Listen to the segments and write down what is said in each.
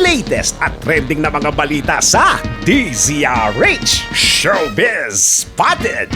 latest at trending na mga balita sa DZRH Showbiz Spotted.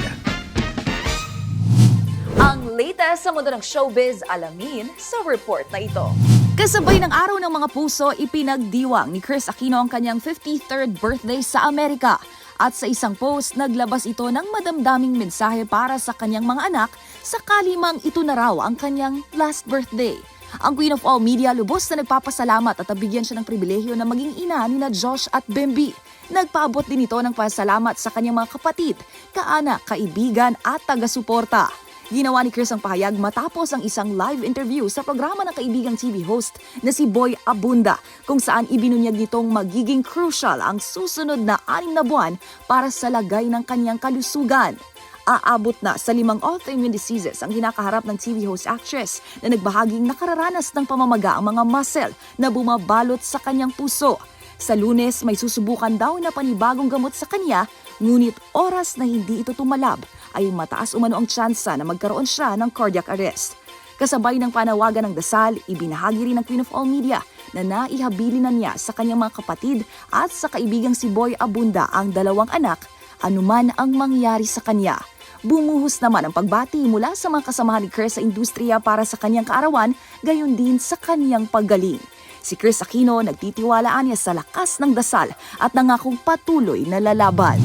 Ang latest sa mundo ng showbiz alamin sa report na ito. Kasabay ng araw ng mga puso, ipinagdiwang ni Chris Aquino ang kanyang 53rd birthday sa Amerika. At sa isang post, naglabas ito ng madamdaming mensahe para sa kanyang mga anak sakali mang ito na raw ang kanyang last birthday. Ang Queen of All Media lubos na nagpapasalamat at nabigyan siya ng pribilehyo na maging ina ni na Josh at Bembi. Nagpaabot din ito ng pasalamat sa kanyang mga kapatid, kaanak, kaibigan at taga-suporta. Ginawa ni Chris ang pahayag matapos ang isang live interview sa programa ng kaibigang TV host na si Boy Abunda kung saan ibinunyag nitong magiging crucial ang susunod na anim na buwan para sa lagay ng kanyang kalusugan. Aabot na sa limang autoimmune diseases ang kinakaharap ng TV host actress na nagbahaging nakararanas ng pamamaga ang mga muscle na bumabalot sa kanyang puso. Sa lunes, may susubukan daw na panibagong gamot sa kanya, ngunit oras na hindi ito tumalab ay mataas umano ang tsansa na magkaroon siya ng cardiac arrest. Kasabay ng panawagan ng dasal, ibinahagi rin ng Queen of All Media na naihabilin na niya sa kanyang mga kapatid at sa kaibigang si Boy Abunda ang dalawang anak, anuman ang mangyari sa kanya. Bumuhos naman ang pagbati mula sa mga kasamahan ni Chris sa industriya para sa kanyang kaarawan, gayon din sa kanyang paggaling. Si Chris Aquino nagtitiwalaan niya sa lakas ng dasal at nangakong patuloy na lalaban.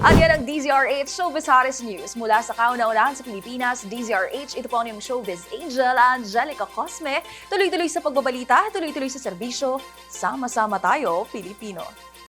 At ang DZRH Showbiz Hottest News. Mula sa kauna-unahan sa Pilipinas, DZRH, ito po ang inyong showbiz angel, Angelica Cosme. Tuloy-tuloy sa pagbabalita, tuloy-tuloy sa serbisyo. Sama-sama tayo, Pilipino.